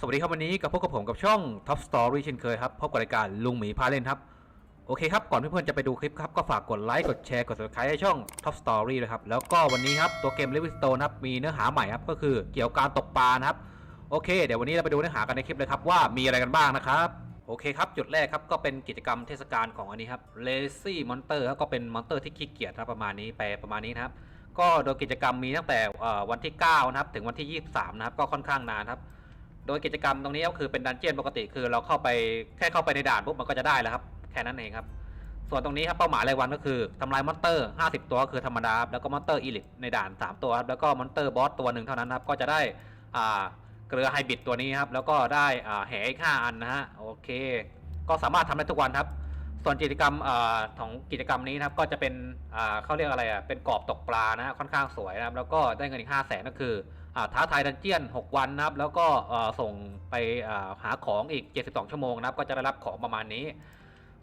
สวัสดีครับวันนี้กับพบกับผมกับช่อง Top Story เช่นเคยครับพบกับรายการลุงหมีพาเล่นครับโอเคครับก่อนเพื่อนๆจะไปดูคลิปครับก็ฝากกดไลค์กดแชร์กด subscribe ให้ช่อง Top Story เลยครับแล้วก็วันนี้ครับตัวเกม Living Stone ครับมีเนื้อหาใหม่ครับก็คือเกี่ยวกับการตกปลานะครับโอเค เดี๋ยววันนี้เราไปดูเนื้อหากันในคลิปเลยครับว่ามีอะไรกันบ้างนะครับโอเคครับจุดแรกครับก็เป็นกิจกรรมเทศกาลของอันนี้ครับ Lazy Monster ครับก็เป็นมอนเตอร์ที่ขี้เกียจนะประมาณนี้แปประมาณนี้นะครับก็โดยกิจกรรมมีตั้งแต่วันที่9นะครับถึงวันที่ 23นะครับก็ค่อนข้างนานครับ โดยกิจกรรมตรงนี้ก็คือเป็นดันเจียนปกติคือเราเข้าไปแค่เข้าไปในด่านปุ๊บมันก็จะได้แล้วครับแค่นั้นเองครับ ส่วนตรงนี้ครับเป้าหมายรายวันก็คือทำลายมอนเตอร์ 50 ตัวก็คือธรรมดาแล้วก็มอนเตอร์อีลิทในด่าน 3 ตัวครับแล้วก็มอนเตอร์บอสตัวหนึ่งเท่านั้นครับก็จะได้อ่าเกลือไฮบริดตัวนี้ครับแล้วก็ได้อ่าแหอีก5อันนะฮะโอเค ก็สามารถทำได้ทุกวันครับ ส่วนกิจกรรมอ่อของกิจกรรมนี้นะครับก็จะเป็นอ่าเขาเรียกอะไรอะเป็นกรอบตกปลานะฮะค่อนข้างสวยนะครับแล้วก็ได้เงินอีก5 0 0แสนก็คือ ท้าทายดันเจียน 6 วันนะครับ แล้วก็ส่งไปหาของอีก 72 ชั่วโมงนะครับ ก็จะได้รับของประมาณนี้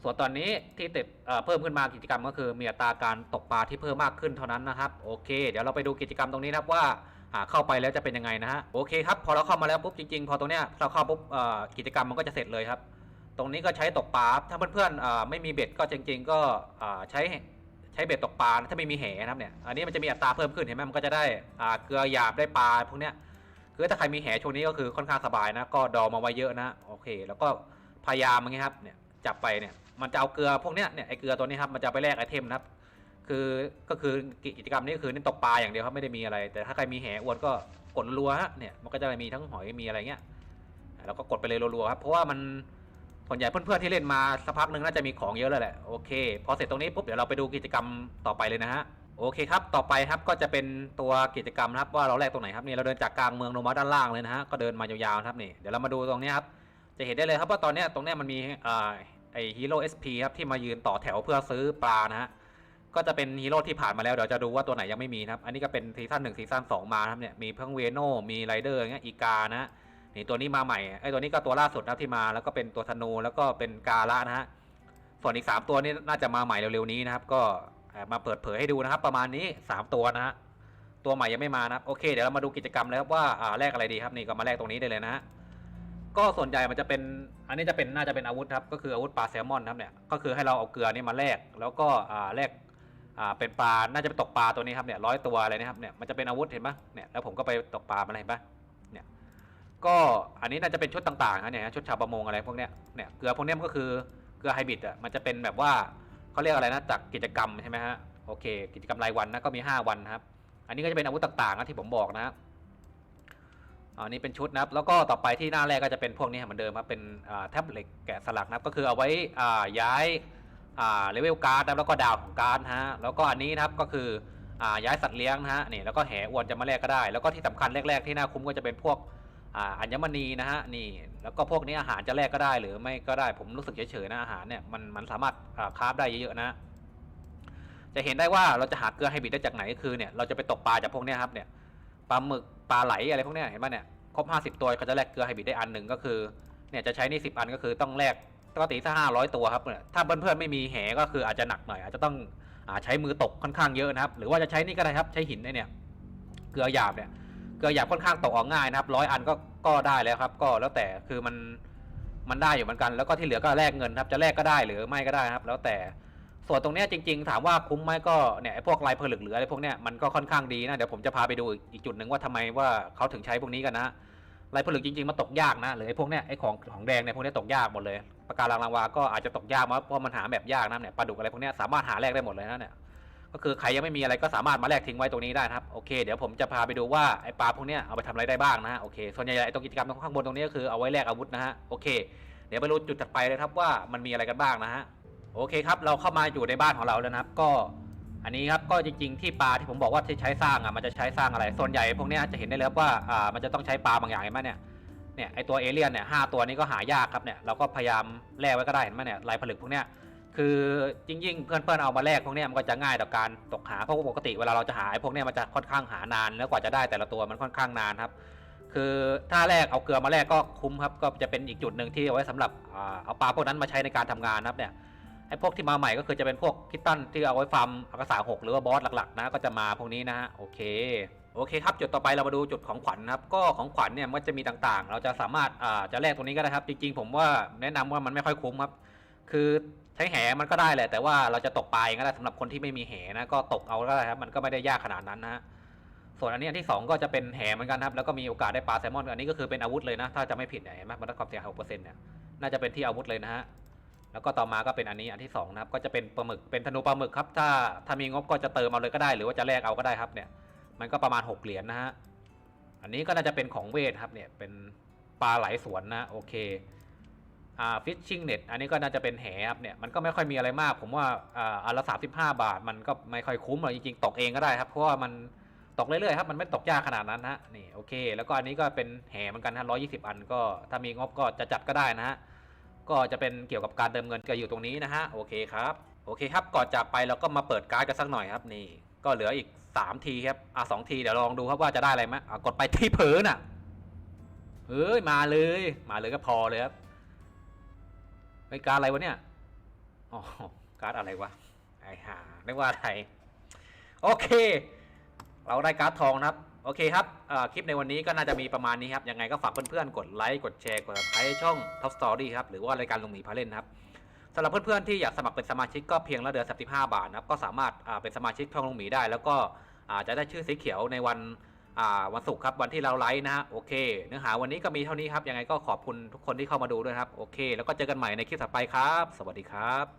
ส่วนตอนนี้ที่ติดเอ่อเพิ่มขึ้นมากิจกรรมก็คือมีอัตราการตกปลาที่เพิ่มมากขึ้นเท่านั้นนะครับ โอเค เดี๋ยวเราไปดูกิจกรรมตรงนี้นะครับว่าเข้าไปแล้วจะเป็นยังไงนะฮะ โอเคครับ พอเราเข้ามาแล้วปุ๊บจริงๆ พอตรงเนี้ยเราเข้าปุ๊บกิจกรรมมันก็จะเสร็จเลยครับ ตรงนี้ก็ใช้ตกปลา ถ้าเพื่อนๆไม่มีเบ็ดก็จริง ๆ ก็ใช้ ใช้เบ็ดตกปลาถ้าไม่มีแหนะครับเนี่ยอันนี้มันจะมีอัตราเพิ่มขึ้นเห็นไหมมันก็จะได้อ่าเกลือหยาบได้ปลาพวกเนี้ยคือถ้าใครมีแหช่วงนี้ก็คือค่อนข้างสบายนะก็ดองมาไว้เยอะนะโอเค แล้วก็พยายามอย่างเงี้ยครับเนี่ยจับไปเนี่ยมันจะเอาเกลือพวกเนี้ยเนี่ยไอเกลือตัวนี้ครับมันจะไปแลกไอเทมนะครับคือก็คือกิจกรรมนี้ก็คือเน้นตกปลาอย่างเดียวครับไม่ได้มีอะไร แต่ถ้าใครมีแหอวนก็กดรัวฮะเนี่ยมันก็จะมีทั้งหอยมีอะไรเงี้ยแล้วก็กดไปเลยรัวๆครับเพราะว่ามัน ส่วนใหญ่เพื่อนๆที่เล่นมาสักพักหนึ่งน่าจะมีของเยอะแล้วแหละโอเคพอเสร็จตรงนี้ปุ๊บเดี๋ยวเราไปดูกิจกรรมต่อไปเลยนะฮะโอเคครับ ต่อไปครับก็จะเป็นตัวกิจกรรมครับว่าเราแลกตรงไหนครับนี่เราเดินจากกลางเมืองลงมาด้านล่างเลยนะฮะก็เดินมายาวๆครับนี่เดี๋ยวเรามาดูตรงนี้ครับจะเห็นได้เลยครับว่าตอนนี้ตรงนี้มันมีอ่าไอฮีโร่เอสพีครับที่มายืนต่อแถวเพื่อซื้อปลานะฮะก็จะเป็นฮีโร่ที่ผ่านมาแล้วเดี๋ยวจะดูว่าตัวไหนยังไม่มีนะครับอันนี้ก็เป็นซีซั่นหนึ่งซีซั่นสองมาครับเนี่ยมีเพิ่งเวโนมีไรเดอร์เงี้ยอีกานะ นี่ตัวนี้มาใหม่ไอ้ตัวนี้ก็ตัวล่าสุดนะครับที่มาแล้วก็เป็นตัวธนูแล้วก็เป็นกาละนะฮะส่วนอีก 3 ตัวนี้น่าจะมาใหม่เร็วๆนี้นะครับ ก็มาเปิดเผยให้ดูนะครับ ประมาณนี้ 3 ตัวนะฮะตัวใหม่ยังไม่มานะครับโอเคเดี๋ยวเรามาดูกิจกรรมแล้วครับว่าแลกอะไรดีครับนี่ก็มาแลกตรงนี้ได้เลยนะฮะก็ส่วนใหญ่มันจะเป็นอันนี้จะเป็นน่าจะเป็นอาวุธครับก็คืออาวุธปลาแซลมอนครับเนี่ยก็คือให้เราเอาเกลือนี่มาแลกแล้วก็แลกเป็นปลาน่าจะเป็นตกปลาตัวนี้ครับเนี่ยร้อยตัวอะไรนะครับเนี่ยมันจะเป็นอาวุธเห็นปะเนี่ยแล้วผมก็ไปตกปลามาเห็นปะ ก็อันนี้น่าจะเป็นชุดต่างๆนะเนี่ยชุดชาวประมงอะไรพวกเนี้ยเนี่ยเกลือพวกเนี้ยมันก็คือเกลือไฮบริดอะมันจะเป็นแบบว่าเขาเรียกอะไรนะจากกิจกรรมใช่ไหมฮะโอเค กิจกรรมรายวันนะก็มี 5 วันครับ อันนี้ก็จะเป็นอาวุธต่างๆนะที่ผมบอกนะครับอันนี้เป็นชุดนะครับแล้วก็ต่อไปที่หน้าแรกก็จะเป็นพวกนี้เหมือนเดิมครับเป็นแท็บเล็ตแกะสลักนะครับก็คือเอาไว้อ่าย้ายอ่าเลเวลการ์ดนะแล้วก็ดาวของการ์ดฮะแล้วก็อันนี้นะครับก็คืออ่าย้ายสัตว์เลี้ยงนะฮะนี่แล้วก็แหอวนจะมาแลกก็ได้ แล้วก็ที่สำคัญแรกๆที่น่าคุ้มก็จะเป็นพวก อัญมณีนะฮะนี่แล้วก็พวกนี้อาหารจะแลกก็ได้หรือไม่ก็ได้ผมรู้สึกเฉยๆนะอาหารเนี่ยมันมันสามารถคราฟได้เยอะๆนะจะเห็นได้ว่าเราจะหาเกลือไฮบริดได้จากไหนก็คือเนี่ยเราจะไปตกปลาจากพวกนี้ครับเนี่ยปลาหมึกปลาไหลอะไรพวกนี้เห็นป่ะเนี่ยครบ 50 ตัวก็จะแลกเกลือไฮบริดได้อันหนึ่งก็คือเนี่ยจะใช้นี่10 อันก็คือต้องแลกปกติถ้า500 ตัวครับเนี่ยถ้าเพื่อนๆไม่มีแหก็คืออาจจะหนักหน่อยอาจจะต้องอใช้มือตกค่อนข้างเยอะนะครับ หรือว่าจะใช้นี่ก็ได้ครับใช้หินไอ้เนี่ยเกลือหยาบเนี่ย กลือหยาบค่อนข้างตกออกง่ายนะครับร้อยอันก็ก็ได้แล้วครับ ก็แล้วแต่คือมันมันได้อยู่เหมือนกัน แล้วก็ที่เหลือก็แลกเงินครับจะแลกก็ได้หรือไม่ก็ได้ครับ แล้วแต่ส่วนตรงเนี้ยจริง ๆ ถามว่าคุ้มไหมก็เนี่ยไอ้พวกลายผลึกหรืออะไรพวกเนี้ยมันก็ค่อนข้างดีนะเดี๋ยวผมจะพาไปดูอีกจุดหนึ่งว่าทำไมว่าเขาถึงใช้พวกนี้กันนะลายผลึกจริงๆมันตกยากนะหรือไอ้พวกเนี้ยไอ้ของของแดงเนี่ยพวกเนี้ยตกยากหมดเลยปะการังลาวาก็อาจจะตกยากเพราะมันหาแบบยากนะเนี่ยปลาดุกอะไรพวกเนี้ยสามารถหาแลกได้หมดเลยนะเนี่ย ก็คือใครยังไม่มีอะไรก็สามารถมาแลกทิ้งไว้ตรงนี้ได้นะครับโอเคเดี๋ยวผมจะพาไปดูว่าไอ้ปลาพวกเนี้ยเอาไปทำอะไรได้บ้างนะฮะโอเคส่วนใหญ่ไอ้ตรงกิจกรรมตรงข้างบนตรงนี้ก็คือเอาไว้แลกอาวุธนะฮะโอเค เดี๋ยวไปรู้จุดถัดไปเลยครับว่ามันมีอะไรกันบ้างนะฮะโอเคครับเราเข้ามาอยู่ในบ้านของเราแล้วนะครับก็ อันนี้ครับก็จริงๆที่ปลาที่ผมบอกว่าที่ใช้สร้างอะมันจะใช้สร้างอะไรส่วนใหญ่พวกเนี้ยจะเห็นได้เลยครับว่าอ่ามันจะต้องใช้ปลาบางอย่างเห็นไหมเนี่ยเนี่ยไอตัวเอเลี่ยนเนี่ยห้าตัวนี้ก็หายากครับเนี่ยเราก็พยายามแลกไว้ก็ได้เห็นไหมเนี่ยลายผลึกพวกเนี้ย คือจริงๆเพื่อนๆเอามาแลกพวกเนี้ยมันก็จะง่ายต่อการตกหาเพราะว่าปกติเวลาเราจะหาไอ้พวกเนี้ยมันจะค่อนข้างหานานแล้วกว่าจะได้แต่ละตัวมันค่อนข้างนานครับ คือถ้าแลกเอาเกลือมาแลกก็คุ้มครับก็จะเป็นอีกจุดหนึ่งที่เอาไว้สำหรับเอาปลาพวกนั้นมาใช้ในการทำงานนะครับเนี่ยไอ้พวกที่มาใหม่ก็คือจะเป็นพวกคิตตันที่เอาไว้ฟาร์มอากาศาหกหรือว่าบอสหลักๆนะก็จะมาพวกนี้นะฮะโอเคโอเคครับจุดต่อไปเรามาดูจุดของขวัญนะครับก็ของขวัญเนี่ยมันจะมีต่างๆ เราจะสามารถอ่าจะแลกตรงนี้ก็ได้ครับ จริงๆ ผมว่าแนะนำว่ามันไม่ค่อยคุ้มครับ คือใช้แหมันก็ได้แหละ แต่ว่าเราจะตกปลาเองก็ได้สำหรับคนที่ไม่มีแหนะก็ตกเอาก็ได้ครับมันก็ไม่ได้ยากขนาดนั้นนะฮะส่วนอันนี้อันที่สองก็จะเป็นแหเหมือนกันครับแล้วก็มีโอกาสได้ปลาแซลมอนอันนี้ก็คือเป็นอาวุธเลยนะ ถ้าจะไม่ผิดเนี่ยเห็นไหมมันได้ความเสียหายหกเปอร์เซ็นต์เนี่ยน่าจะเป็นที่อาวุธเลยนะฮะแล้วก็ต่อมาก็เป็นอันนี้อันที่สองนะครับก็จะเป็นปลาหมึกเป็นธนูปลาหมึกครับถ้าถ้ามีงบก็จะเติมเอาเลยก็ได้ หรือว่าจะแลกเอาก็ได้ครับเนี่ย มันก็ประมาณหกเหรียญนะฮะอันนี้ก็น่าจะเป็นของเวทครับเนี่ยเป็นปลาไหลสวนนะโอเค อ่าฟิชชิงเน็ตอันนี้ก็น่าจะเป็นแหครับเนี่ยมันก็ไม่ค่อยมีอะไรมาก ผมว่าอ่าอันละสามสิบห้าบาท มันก็ไม่ค่อยคุ้มหรอกจริงๆ ตกเองก็ได้ครับ เพราะว่ามันตกเรื่อยๆครับมันไม่ตกยากขนาดนั้นฮะนี่โอเค แล้วก็อันนี้ก็เป็นแหเหมือนกันฮะร้อยี่สิบอันก็ถ้ามีงบก็จะจัดก็ได้นะฮะก็จะเป็นเกี่ยวกับการเติมเงินก็อยู่ตรงนี้นะฮะโอเคครับโอเคครับก่อนจากไปเราก็มาเปิดการ์ดกันสักหน่อยครับนี่ ก็เหลืออีกสามทีครับอะสองทีเดี๋ยวลองดูครับว่าจะได้อะไรไหมอะกดไปที่เผลอน่ะเฮ้ยมาเลย มาเลยก็พอเลยครับ ไอการอะไรวะเนี่ย อ๋อ การอะไรวะ ไอ้ห่าไม่ว่าอะไร โอเค เราได้การ์ดทองนะครับ โอเคครับ คลิปในวันนี้ก็น่าจะมีประมาณนี้ครับ ยังไงก็ฝากเพื่อนๆ กดไลค์ กดแชร์ กด subscribe ให้ช่อง Top Story ครับ หรือว่ารายการลงหมีพาเล่นครับสำหรับเพื่อนๆ ที่อยากสมัครเป็นสมาชิกก็เพียงละเดือน35 บาทนะครับ ก็สามารถเป็นสมาชิกช่องลงหมีได้ แล้วก็จะได้ชื่อสีเขียวในวัน วันศุกร์ครับวันที่เราไลฟ์นะฮะโอเค เนื้อหาวันนี้ก็มีเท่านี้ครับยังไงก็ขอบคุณทุกคนที่เข้ามาดูด้วยครับโอเค แล้วก็เจอกันใหม่ในคลิปถัดไปครับ สวัสดีครับ